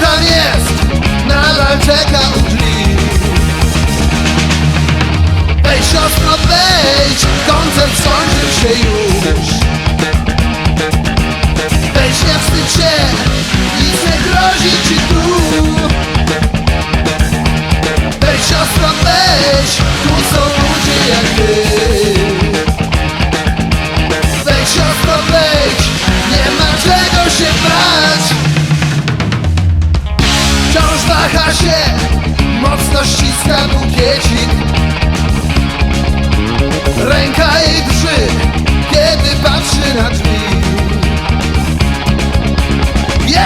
Szatan jest, nadal czeka u drzwi. Ej siostro, wejdź, koncert skończył się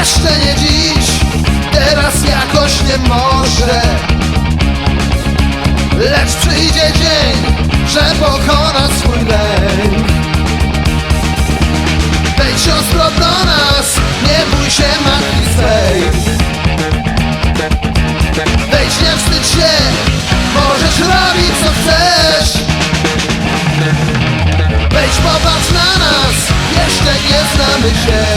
Jeszcze nie dziś, teraz jakoś nie może. Lecz przyjdzie dzień, że pokona swój lęk. Wejdź siostro do nas, nie bój się matki swej. Wejdź, nie wstydź się, możesz robić co chcesz. Wejdź, popatrz na nas, jeszcze nie znamy się